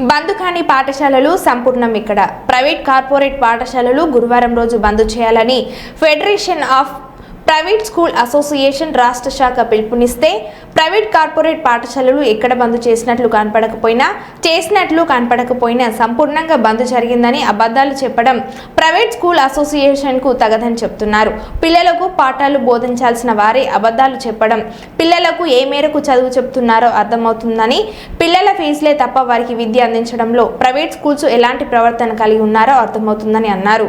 బంద్ కాని పాఠశాలలు సంపూర్ణం ఇక్కడ. ప్రైవేట్ కార్పొరేట్ పాఠశాలలు గురువారం రోజు బంద్ చేయాలని federation of private school association రాష్ట్ర శాఖ పిలుపునిస్తే ప్రైవేట్ కార్పొరేట్ పాఠశాలలు ఎక్కడ బంద్ చేసినట్లు కనపడకపోయినా చేసినట్లు కనపడకపోయినా సంపూర్ణంగా బంద్ జరిగిందని అబద్ధాలు చెప్పడం ప్రైవేట్ స్కూల్ అసోసియేషన్కు తగదని చెప్తున్నారు. పిల్లలకు పాఠాలు బోధించాల్సిన వారే అబద్ధాలు చెప్పడం పిల్లలకు ఏ మేరకు చదువు చెప్తున్నారో అర్థమవుతుందని పిల్లల ఫీజులే తప్ప వారికి విద్య అందించడంలో ప్రైవేట్ స్కూల్స్ ఎలాంటి ప్రవర్తన కలిగి ఉన్నారో అర్థమవుతుందని అన్నారు.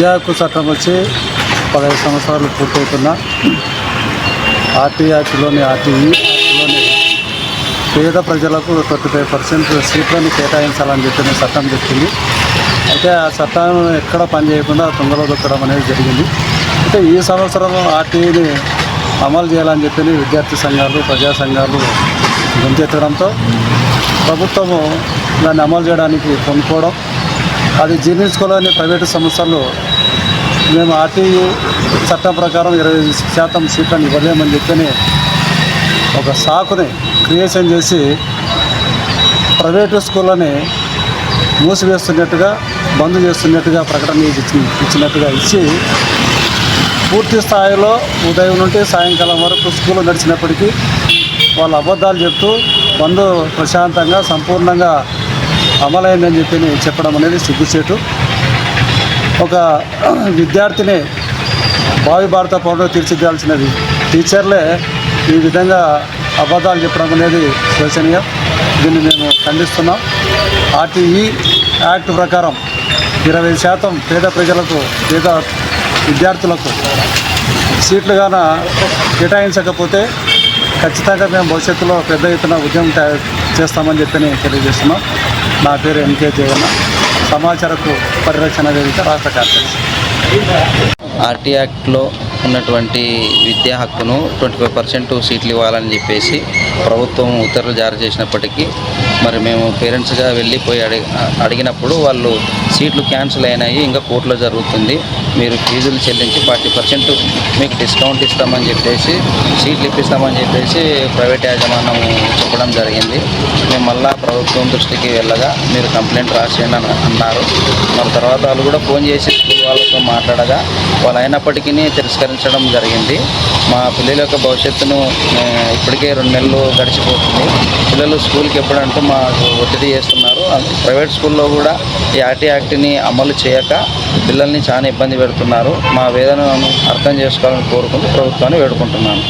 విద్యా హక్కు చట్టం వచ్చి పదహైదు సంవత్సరాలు పూర్తవుతున్న ఆర్టీ యాక్ట్లోని ఆర్టీఈ యాక్ట్లోని పేద ప్రజలకు ట్వంటీ ఫైవ్ పర్సెంట్ సీట్లను కేటాయించాలని చెప్పిన చట్టం చెప్పింది. అయితే ఆ చట్టం ఎక్కడ పనిచేయకుండా తొందరలో దొక్కడం అనేది జరిగింది. అయితే ఈ సంవత్సరం ఆర్టీఈని అమలు చేయాలని చెప్పి విద్యార్థి సంఘాలు ప్రజా సంఘాలు గొంతెత్తడంతో ప్రభుత్వము దాన్ని అమలు చేయడానికి కొనుక్కోవడం అది జీర్ణించుకోలేని ప్రైవేటు సంస్థలు మేము ఆర్టీఈ చట్టం ప్రకారం ఇరవై శాతం సీట్లను ఇవ్వలేమని చెప్పని ఒక సాకుని క్రియేషన్ చేసి ప్రైవేటు స్కూళ్ళని మూసివేస్తున్నట్టుగా బంద్ చేస్తున్నట్టుగా ప్రకటన ఇచ్చినట్టుగా ఇచ్చి పూర్తి స్థాయిలో ఉదయం నుండి సాయంకాలం వరకు స్కూల్ నడిచినప్పటికీ వాళ్ళు అబద్ధాలు చెప్తూ బంద్ ప్రశాంతంగా సంపూర్ణంగా అమలైందని చెప్పి చెప్పడం అనేది సిగ్గుచేటు. ఒక విద్యార్థిని భావి భారత పౌరులు తీర్చిదిద్దాల్సినది. టీచర్లే ఈ విధంగా అబద్ధాలు చెప్పడం అనేది శోచనీయం. దీన్ని మేము ఖండిస్తున్నాం. ఆర్టీఈ యాక్ట్ ప్రకారం ఇరవై శాతం పేద ప్రజలకు పేద విద్యార్థులకు సీట్లు గాన కేటాయించకపోతే ఖచ్చితంగా మేము భవిష్యత్తులో పెద్ద ఎత్తున ఉద్యమం చేస్తామని చెప్పి తెలియజేస్తున్నాం. నా పేరు ఎంకే జగన్న సమాచారకు పరిరక్షణ వేదిక రాష్ట్ర కార్యదర్శి. ఆర్టీ యాక్ట్లో ఉన్నటువంటి విద్యా హక్కును ట్వంటీ ఫైవ్ పర్సెంట్ సీట్లు ఇవ్వాలని చెప్పేసి ప్రభుత్వం ఉత్తర్వులు జారీ చేసినప్పటికీ మరి మేము పేరెంట్స్గా వెళ్ళిపోయి అడిగి అడిగినప్పుడు వాళ్ళు సీట్లు క్యాన్సిల్ అయినాయి ఇంకా కోర్టులో జరుగుతుంది. మీరు ఫీజులు చెల్లించి ఫార్టీ పర్సెంట్ మీకు డిస్కౌంట్ ఇస్తామని చెప్పేసి సీట్లు ఇప్పిస్తామని చెప్పేసి ప్రైవేట్ యాజమాన్యం చెప్పడం జరిగింది. మేము మళ్ళా ప్రభుత్వం దృష్టికి వెళ్ళగా మీరు కంప్లైంట్ రాసేయండి అన్నారు. మరి తర్వాత వాళ్ళు కూడా ఫోన్ చేసి స్కూల్ వాళ్ళతో మాట్లాడగా వాళ్ళు అయినప్పటికీ తిరస్కరించడం జరిగింది. మా పిల్లల యొక్క భవిష్యత్తును ఇప్పటికే రెండు నెలలు గడిచిపోతుంది. పిల్లలు స్కూల్కి ఎప్పుడంటూ మాకు ఒత్తిడి చేస్తున్నారు. ప్రైవేట్ స్కూల్లో కూడా ఈ ఆర్టీ యాక్ట్ని అమలు చేయక పిల్లల్ని చాలా ఇబ్బంది పెడుతున్నారు. మా వేదనను అర్థం చేసుకోవాలని కోరుకుంటూ ప్రభుత్వాన్ని వేడుకుంటున్నాను.